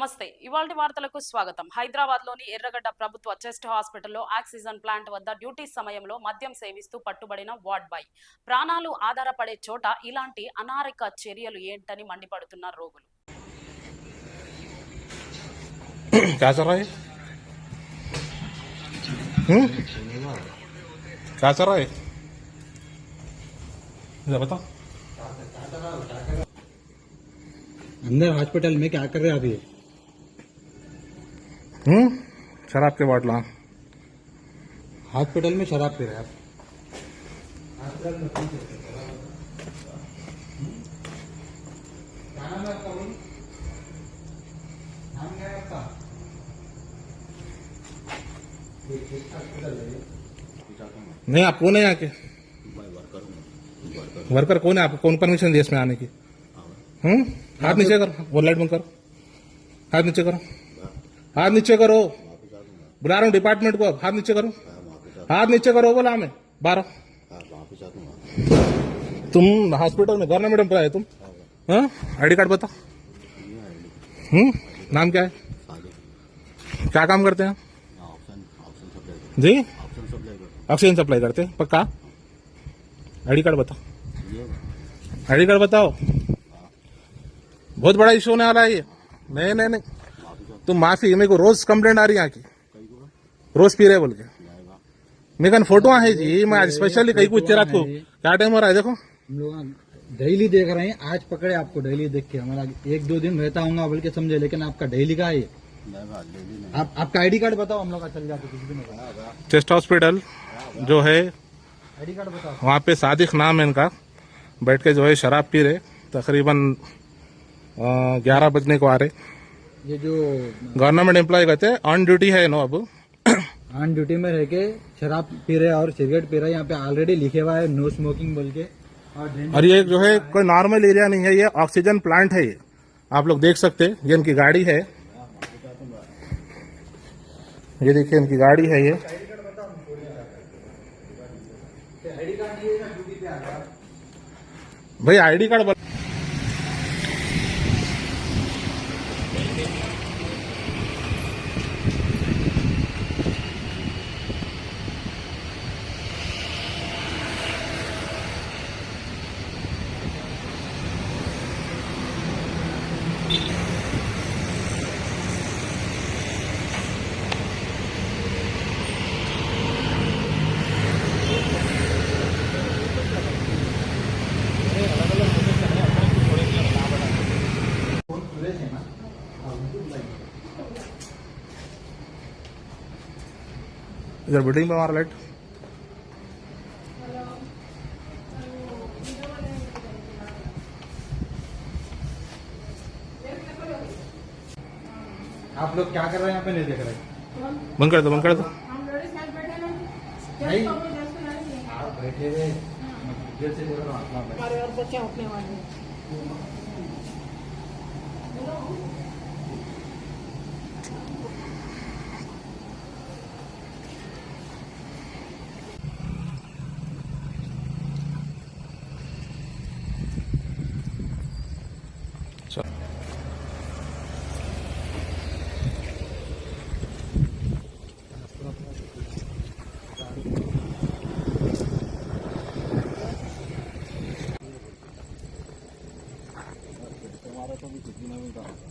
నమస్తే ఇవాళ వార్తలకు స్వాగతం హైదరాబాద్ లోని ఎర్రగడ్డ ప్రభుత్వ చెస్ట్ హాస్పిటల్లో ఆక్సిజన్ ప్లాంట్ వద్ద డ్యూటీ సమయంలో మద్యం సేవిస్తూ పట్టుబడిన వార్డ్ బాయ్ ప్రాణాలు ఆధారపడే చోట ఇలాంటి అనారిక చర్యలు ఏంటని మండిపడుతున్నారు రోగులు क्या चल रहा है हम्म क्या चल रहा है इधर बता अंदर हॉस्पिटल में क्या कर रहे हैं आप ये हम्म? शराब के बॉटल। हाँ हॉस्पिटल में शराब पी रहे आप है है है? नहीं आप कौन है यहाँ के? वर्कर कौन है आपको कौन परमिशन दी इसमें आने की? हम्म? हाथ नीचे करो। वो लाइट बंद करो। हाथ नीचे करो। हाथ नीचे करो। बुला रहा हूँ डिपार्टमेंट को अब। हाथ नीचे करो। हाथ नीचे करो बोला हमें। बारह। तुम हॉस्पिटल में गवर्नमेंट एम्प्लॉय है तुम? हाँ? आईडी कार्ड बता हम्म? नाम क्या है? क्या काम करते हैं? जी? ऑक्सीजन सप्लाई करते हैं। पक्का? आईडी कार्ड बताओ। आईडी कार्ड बताओ। बहुत बड़ा इशू होने वाला है ये। नहीं नहीं नहीं। तुम माफ़ी मेरे को रोज कंप्लेंट आ रही है यहाँ की। रोज पी रहे बोल के। मेरे कन फ़ोटो है जी मैं आज स्पेशली कहीं कुछ रात को क्या टाइम हो रहा है देखो। हम लोग डेली देख रहे हैं आज पकड़े आपको डेली देख के। हमारा एक दो दिन रहता हूँ बोल के समझे लेकिन आपका डेली का है। आप आपका आईडी कार्ड बताओ हम लोग का चल जाते कुछ भी नहीं चेस्ट हॉस्पिटल जो है आईडी कार्ड बताओ। वहाँ पे सादिक नाम है इनका। बैठ के जो है शराब पी रहे तकरीबन ग्यारह बजने को आ रहे। ये जो गवर्नमेंट एम्प्लॉय कहते हैं ऑन ड्यूटी है नो अब। ऑन ड्यूटी में रह के शराब पी रहे और सिगरेट पी रहे यहाँ पे ऑलरेडी लिखे हुआ है नो स्मोकिंग बोल के। और और ये जो है कोई नॉर्मल एरिया नहीं है ये ऑक्सीजन प्लांट है ये। आप लोग देख सकते हैं ये इनकी गाड़ी है। ये देखिए इनकी गाड़ी है ये। भाई आईडी कार्ड इधर बिल्डिंग पे मारा लाइट आप लोग क्या कर रहे हैं? यहाँ पे नहीं देख रहे। बंद कर दो बंद कर दो। नहीं। आप बैठे हुए मैं देर रहा हूँ हमारे और बच्चे उठने वाले हैं। चल